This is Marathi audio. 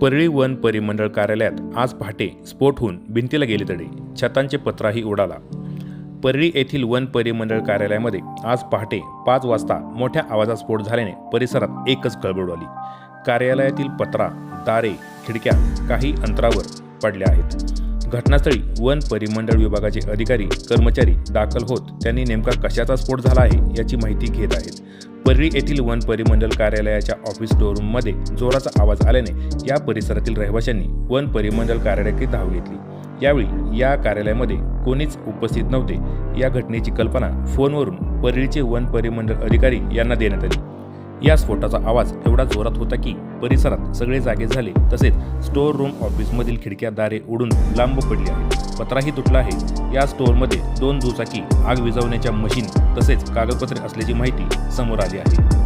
परळी वन परिमंडळ कार्यालयात आज पहाटे स्फोट होऊन भिंतीला गेले तडे. छतांचे पत्राही उडाला. परळी येथील वन परिमंडळ कार्यालयामध्ये आज पहाटे पाच वाजता मोठ्या आवाजात स्फोट झाल्याने परिसरात एकच कळबळ आली कार्यालयातील पत्रा दारे खिडक्या काही अंतरावर पडल्या आहेत. घटनास्थळी वन परिमंडळ विभागाचे अधिकारी कर्मचारी दाखल होत त्यांनी नेमका कशाचा स्फोट झाला आहे याची माहिती घेत आहेत. परळी येथील वन परिमंडल कार्यालयाच्या ऑफिस स्टोअररूममध्ये जोराचा आवाज आल्याने या परिसरातील रहिवाशांनी वन परिमंडल कार्यालयाकडे धाव घेतली. यावेळी या कार्यालयामध्ये कोणीच उपस्थित नव्हते. या घटनेची कल्पना फोनवरून परळीचे वन परिमंडल अधिकारी यांना देण्यात आली. या स्फोटाचा आवाज एवढा जोरात होता की परिसरात सगळे जागे झाले तसेच स्टोअर रूम ऑफिसमधील खिडक्या दारे उडून लांब पडली आहेत. पत्राही तुटला आहे. या स्टोअरमध्ये दोन दुचाकी आग विझवण्याच्या मशीन तसेच कागदपत्रे असल्याची माहिती समोर आली आहे.